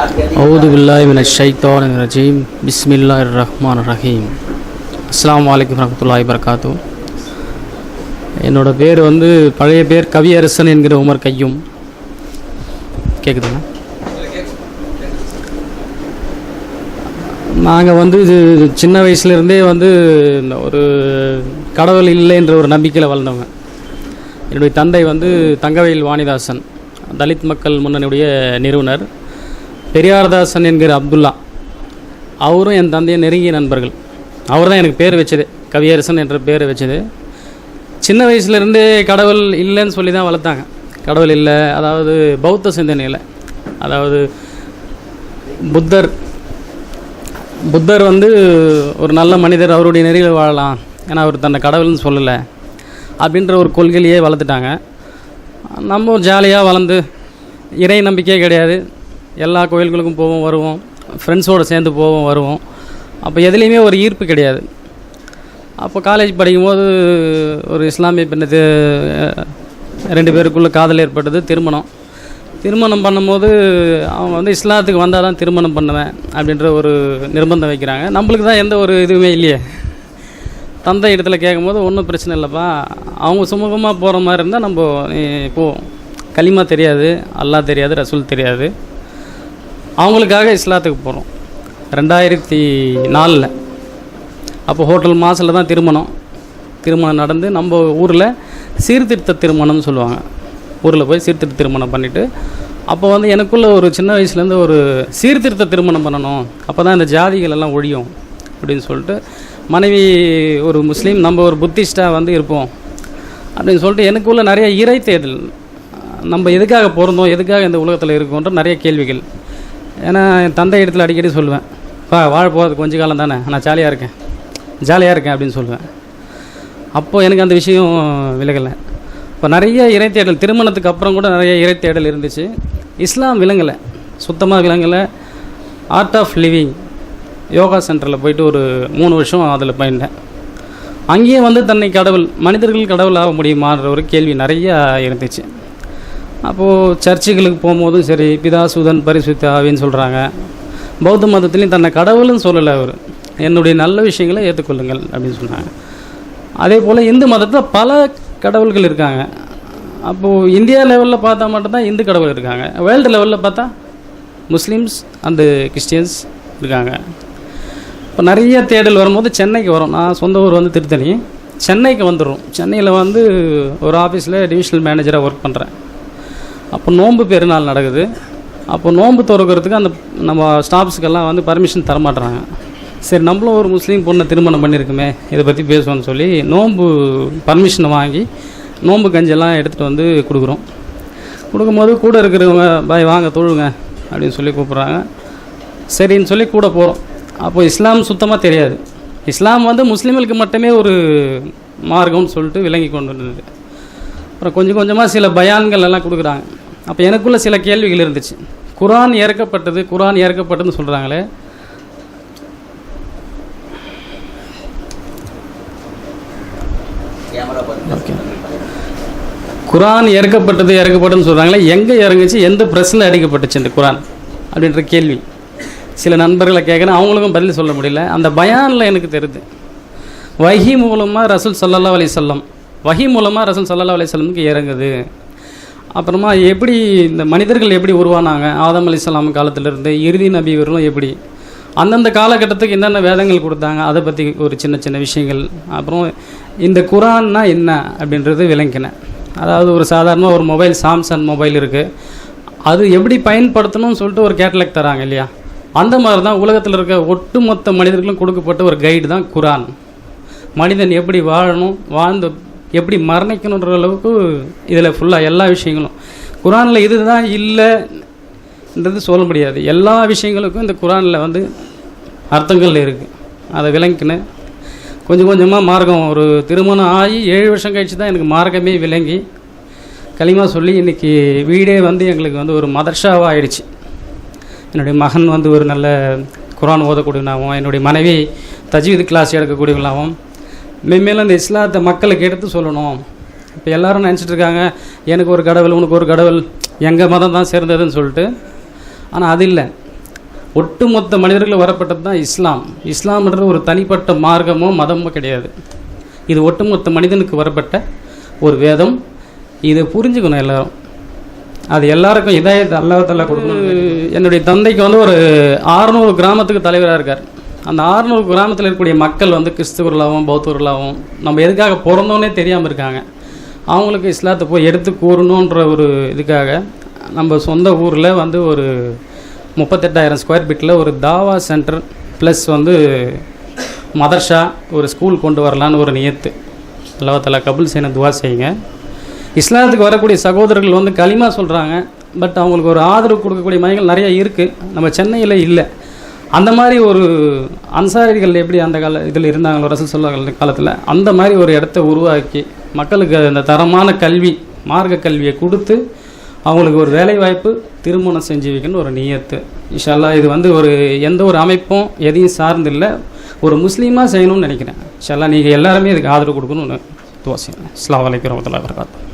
அவுது பில்லாய் மின ஷைத்தான் ரஜீம் பிஸ்மில்லா ரஹ்மான் ரஹீம் அஸ்லாம் வலைக்கம் வரமத்துல்லாஹி வரகாத்து என்னோட பேர் வந்து பழைய பேர் கவியரசன் என்கிற உமர் கையும். கேட்குதுங்க நாங்கள் வந்து இது சின்ன வயசுலேருந்தே வந்து இந்த ஒரு கடவுள் இல்லைன்ற ஒரு நம்பிக்கையில் வளர்ந்தவங்க. என்னுடைய தந்தை வந்து தங்கவேல் வாணிதாசன் தலித் மக்கள் முன்னணியுடைய நிறுவனர். பெரியார்தாசன் என்கிற அப்துல்லா. அவரும் என் தந்தையை நெருங்கிய நண்பர்கள். அவர் தான் எனக்கு பேர் வச்சது. கவியரசன் என்ற பேர் வச்சது. சின்ன வயசுலேருந்தே கடவுள் இல்லைன்னு சொல்லி தான் வளர்த்தாங்க. கடவுள் இல்லை அதாவது பௌத்த சிந்தனையில் அதாவது புத்தர் புத்தர் வந்து ஒரு நல்ல மனிதர் அவருடைய நெறியில் வாழலாம். ஏன்னா அவர் தன்னை கடவுள்னு சொல்லலை. அப்படின்ற ஒரு கொள்கையிலேயே வளர்த்துட்டாங்க. நம்ம ஜாலியாக வளர்ந்து இறை நம்பிக்கையே கிடையாது. எல்லா கோயில்களுக்கும் போவோம் வருவோம். ஃப்ரெண்ட்ஸோடு சேர்ந்து போவோம் வருவோம். அப்போ எதுலேயுமே ஒரு ஈர்ப்பு கிடையாது. அப்போ காலேஜ் படிக்கும்போது ஒரு இஸ்லாமிய பெண்ணு ரெண்டு பேருக்குள்ளே காதல் ஏற்பட்டது திருமணம். திருமணம் பண்ணும்போது அவங்க வந்து இஸ்லாத்துக்கு வந்தால் தான் திருமணம் பண்ணுவேன் அப்படின்ற ஒரு நிர்பந்தம் வைக்கிறாங்க. நம்மளுக்கு தான் எந்த ஒரு இதுவுமே இல்லையே. தந்தை இடத்துல கேட்கும்போது ஒன்றும் பிரச்சனை இல்லைப்பா. அவங்க சுமூகமாக போகிற மாதிரி இருந்தால் நம்ம போவோம் களிமா தெரியாது அல்லாஹ் தெரியாது ரசூல் தெரியாது. அவங்களுக்காக இஸ்லாத்துக்கு போகிறோம் ரெண்டாயிரத்தி நாலில். அப்போ ஹோட்டல் மாசில் தான் திருமணம். திருமணம் நடந்து நம்ம ஊரில் சீர்திருத்த திருமணம்னு சொல்லுவாங்க. ஊரில் போய் சீர்திருத்த திருமணம் பண்ணிவிட்டு அப்போ வந்து எனக்குள்ள ஒரு சின்ன வயசுலேருந்து ஒரு சீர்திருத்த திருமணம் பண்ணணும். அப்போ தான் இந்த ஜாதிகள் எல்லாம் ஒழியும் அப்படின்னு சொல்லிட்டு மனைவி ஒரு முஸ்லீம் நம்ம ஒரு புத்திஸ்டாக வந்து இருப்போம் அப்படின்னு சொல்லிட்டு எனக்குள்ள நிறைய இறை தேர்தல் நம்ம எதுக்காக பிறந்தோம் எதுக்காக இந்த உலகத்தில் இருக்கோன்ற நிறைய கேள்விகள். ஏன்னா என் தந்தை இடத்துல அடிக்கடி சொல்லுவேன் பா வாழ போகிறது கொஞ்ச காலம் தானே நான் ஜாலியாக இருக்கேன் ஜாலியாக இருக்கேன் அப்படின்னு சொல்லுவேன். அப்போது எனக்கு அந்த விஷயம் விலகலை. இப்போ நிறைய இறைத்தேடல் திருமணத்துக்கு அப்புறம் கூட நிறைய இறைத்தேடல் இருந்துச்சு. இஸ்லாம் விலங்கலை சுத்தமாக விலங்கலை ஆர்ட் ஆஃப் லிவிங் யோகா சென்டரில் போயிட்டு ஒரு மூணு வருஷம் அதில் பயின்றேன் அங்கேயே வந்து தன்னை கடவுள் மனிதர்கள் கடவுள் ஆக முடியுமான்ற ஒரு கேள்வி நிறையா இருந்துச்சு. அப்போது சர்ச்சுகளுக்கு போகும்போதும் சரி பிதாசுதன் பரிசுத்த ஆவின்னு சொல்கிறாங்க பௌத்த மதத்துலேயும் தன்னை கடவுள்னு சொல்லலை அவர். என்னுடைய நல்ல விஷயங்களை ஏற்றுக்கொள்ளுங்கள் அப்படின்னு சொன்னாங்க அதே போல் இந்து மதத்தில் பல கடவுள்கள் இருக்காங்க. அப்போது இந்தியா லெவலில் பார்த்தா மட்டும்தான் இந்து கடவுள் இருக்காங்க. வேர்ல்டு லெவலில் பார்த்தா முஸ்லீம்ஸ் அண்டு கிறிஸ்டியன்ஸ் இருக்காங்க. இப்போ நிறைய தேடல் வரும்போது சென்னைக்கு வரும். நான் சொந்த ஊர் வந்து திருத்தணி. சென்னைக்கு வந்துடும் சென்னையில் வந்து ஒரு ஆஃபீஸில் டிவிஷனல் மேனேஜராக ஒர்க் பண்ணுறேன் அப்போ நோன்பு பெருநாள் நடக்குது. அப்போ நோன்பு திறக்கிறதுக்கு அந்த நம்ம ஸ்டாஃப்ஸுக்கெல்லாம் வந்து பர்மிஷன் தரமாட்டுறாங்க சரி நம்மளும் ஒரு முஸ்லீம் பொண்ணை திருமணம் பண்ணியிருக்குமே இதை பற்றி பேசுவோம்னு சொல்லி நோன்பு பர்மிஷனை வாங்கி நோன்பு கஞ்செல்லாம் எடுத்துகிட்டு வந்து கொடுக்குறோம். கொடுக்கும்போது கூட இருக்கிறவங்க பாய் வாங்க தொழுங்க அப்படின்னு சொல்லி கூப்பிட்றாங்க. சரின்னு சொல்லி கூட போகிறோம் அப்போ இஸ்லாம் சுத்தமாக தெரியாது. இஸ்லாம் வந்து முஸ்லீம்களுக்கு மட்டுமே ஒரு மார்க்கம்னு சொல்லிட்டு விளங்கி கொண்டு வந்தது அப்புறம் கொஞ்சம் கொஞ்சமாக சில பயான்கள் எல்லாம் கொடுக்குறாங்க. அப்போ எனக்குள்ள சில கேள்விகள் இருந்துச்சு. குரான் இறக்கப்பட்டது குரான் இறக்கப்பட்டதுன்னு சொல்கிறாங்களே குரான் இறக்கப்பட்டது இறக்கப்பட்டதுன்னு சொல்கிறாங்களே எங்கே இறங்குச்சு? எந்த ப்ரெஸ்ஸில் அடிக்கப்பட்டுச்சு இந்த குரான்? அப்படின்ற கேள்வி. சில நண்பர்களை கேட்குறேன். அவங்களுக்கும் பதில் சொல்ல முடியல. அந்த பயானில் எனக்கு தெரியுது. வஹி மூலமாக ரசூல் சல்லல்லா அலிசல்லம் வஹி மூலமாக ரசூல் சல்லல்லா அலிசல்லமுக்கு இறங்குது. அப்புறமா எப்படி இந்த மனிதர்கள் எப்படி உருவானாங்க? ஆதம் அலிசல்லாம் காலத்திலிருந்து இறுதி நபி வரலும் எப்படி? அந்தந்த காலகட்டத்துக்கு என்னென்ன வேதங்கள் கொடுத்தாங்க? அதை பற்றி ஒரு சின்ன சின்ன விஷயங்கள். அப்புறம் இந்த குரான்னா என்ன அப்படின்றது விளங்கினேன் அதாவது ஒரு சாதாரண ஒரு மொபைல் சாம்சங் மொபைல் இருக்குது அது எப்படி பயன்படுத்தணும்னு சொல்லிட்டு ஒரு கேட்டலாக் தராங்க இல்லையா? அந்த மாதிரி தான் உலகத்தில் இருக்க ஒட்டுமொத்த மனிதர்களும் கொடுக்கப்பட்ட ஒரு கைடு தான் குரான். மனிதன் எப்படி வாழணும் வாழ்ந்து எப்படி மரணிக்கணுன்ற அளவுக்கு இதில் ஃபுல்லாக எல்லா விஷயங்களும். குரானில் இதுதான் இல்லைன்றது சொல்ல முடியாது. எல்லா விஷயங்களுக்கும் இந்த குரானில் வந்து அர்த்தங்கள் இருக்குது அதை விளங்கினேன் கொஞ்சம் கொஞ்சமாக மார்க்கம் ஒரு திருமணம் ஆகி ஏழு வருஷம் கழிச்சு தான் எனக்கு மார்க்கமே விளங்கி களிமா சொல்லி இன்றைக்கி வீடே வந்து எங்களுக்கு வந்து ஒரு மதர்ஷாவாக ஆயிடுச்சு. என்னுடைய மகன் வந்து ஒரு நல்ல குரான் ஓதக்கூடியவனாகவும் என்னுடைய மனைவி தஜ்வீது கிளாஸ் எடுக்கக்கூடியவங்களாகவும் மென்மேலும் இந்த இஸ்லாத்தை மக்களுக்கு எடுத்து சொல்லணும். இப்போ எல்லாரும் நினச்சிட்டு இருக்காங்க எனக்கு ஒரு கடவுள் உனக்கு ஒரு கடவுள் எங்கள் மதம் தான் சேர்ந்ததுன்னு சொல்லிட்டு. ஆனால் அது இல்லை. ஒட்டுமொத்த மனிதர்கள் வரப்பட்டது தான் இஸ்லாம். இஸ்லாம்ன்றது ஒரு தனிப்பட்ட மார்க்கமோ மதமோ கிடையாது. இது ஒட்டுமொத்த மனிதனுக்கு வரப்பட்ட ஒரு வேதம். இதை புரிஞ்சுக்கணும் எல்லாரும். அது எல்லாருக்கும் இதாயத்தை அல்லாஹால கொடுக்கணும் என்னுடைய தந்தைக்கு வந்து ஒரு ஆறுநூறு கிராமத்துக்கு தலைவராக இருக்கார். அந்த ஆறுநூறு கிராமத்தில் இருக்கக்கூடிய மக்கள் வந்து கிறிஸ்துவர்களாகவும் பௌத்தர்களாகவும் நம்ம எதுக்காக பிறந்தோன்னே தெரியாமல் இருக்காங்க. அவங்களுக்கு இஸ்லாத்தை போய் எடுத்து கூறணுன்ற ஒரு இதுக்காக நம்ம சொந்த ஊரில் வந்து ஒரு முப்பத்தெட்டாயிரம் ஸ்கொயர் ஃபீட்டில் ஒரு தாவா சென்டர் ப்ளஸ் வந்து மதர்ஷா ஒரு ஸ்கூல் கொண்டு வரலான்னு ஒரு நியத்து. அல்லாஹால கபுல் செய்யணும் துவா செய்யுங்க. இஸ்லாத்துக்கு வரக்கூடிய சகோதரர்கள் வந்து களிமா சொல்கிறாங்க பட் அவங்களுக்கு ஒரு ஆதரவு கொடுக்கக்கூடிய மையங்கள் நிறையா இருக்குது நம்ம சென்னையில் இல்லை. அந்த மாதிரி ஒரு அன்சாரிகள் எப்படி அந்த கால இதில் இருந்தாங்களோ ரசூல் சொல்ல காலத்தில் அந்த மாதிரி ஒரு இடத்த உருவாக்கி மக்களுக்கு அந்த தரமான கல்வி மார்க்க கல்வியை கொடுத்து அவங்களுக்கு ஒரு வேலைவாய்ப்பு திருமணம் செஞ்சு வைக்கணும்னு ஒரு நியத்து. இன்ஷால்லா இது வந்து ஒரு எந்த ஒரு அமைப்பும் எதையும் சார்ந்து இல்லை ஒரு முஸ்லீமாக செய்யணும்னு நினைக்கிறேன். இன்ஷால்லா நீங்கள் எல்லாருமே இதுக்கு ஆதரவு கொடுக்கணும்னு தோசை இஸ்லாம் வலைக்கம் வரமத்துல்லா வரகாத்து